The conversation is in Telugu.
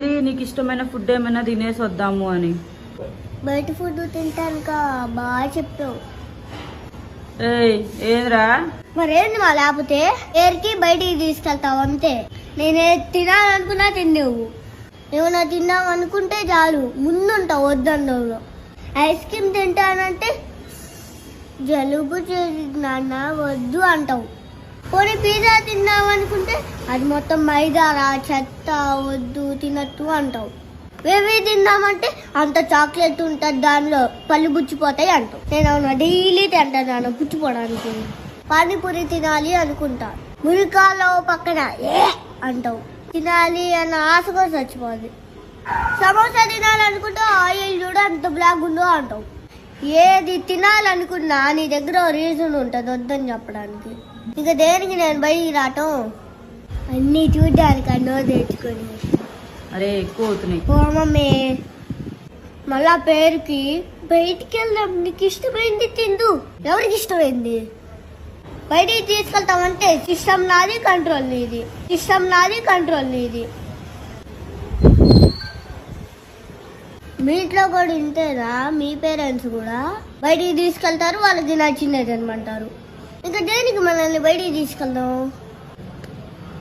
నీకు ఇష్టమైన ఫుడ్ ఏమైనా తినేసి వద్దాము అని. బయట ఫుడ్ తింటాను బాగా చెప్పావు. ఏంద్రా? మరేంటి మా లేకపోతే ఏరికి బయటికి తీసుకెళ్తావు అంతే. నేనే తినాలనుకున్నా తిన్నావు ఏమన్నా తిన్నావు అనుకుంటే చాలు ముందుంటావు వద్దన్నావు ఐస్ క్రీమ్ తింటానంటే జలుబు చేసింది నాన్న వద్దు అంటావు. పోనీ పిజ్జా తిన్నావు అనుకుంటే అది మొత్తం మైదారా చెత్త వద్దు తినట్టు అంటావు. వేవి తిన్నామంటే అంత చాక్లెట్ ఉంటుంది దానిలో పళ్ళు పుచ్చిపోతాయి అంటావు. నేను అవునా డైలీ తింటాను పుచ్చిపోవడానికి పానీపూరి తినాలి అనుకుంటా. మురికాలో పక్కన ఏ అంటావు. తినాలి అన్న ఆశ కూడా చచ్చిపోద్ది. సమోసా తినాలనుకుంటే ఆయిల్ చూడ అంత బ్లాక్ ఉందో అంటావు. ఏది తినాలనుకున్నా నీ దగ్గర రీజన్ ఉంటుంది వద్దని చెప్పడానికి. ఇక దేనికి నేను బయటికి రావటం అన్నీ చూడ్డానికి అన్నో తెచ్చుకొని. అరే ఎక్కువ అవుతున్నాయి. ఓ మమ్మీ మళ్ళా పేరుకి బయటికి వెళ్దాం. నీకు ఇష్టమైంది తిందు. ఎవరికి ఇష్టమైంది? బయటికి తీసుకెళ్తామంటే సిస్టమ్ నాది కంట్రోల్ నీది. సిస్టమ్ నాది కంట్రోల్ నీది. మీ ఇంట్లో కూడా ఇంతేనా? మీ పేరెంట్స్ కూడా? బయటికి తీసుకెళ్తారు వాళ్ళకి నచ్చినది అనమంటారు ఇంకా దేనికి మనల్ని బయటికి తీసుకెళ్దాం?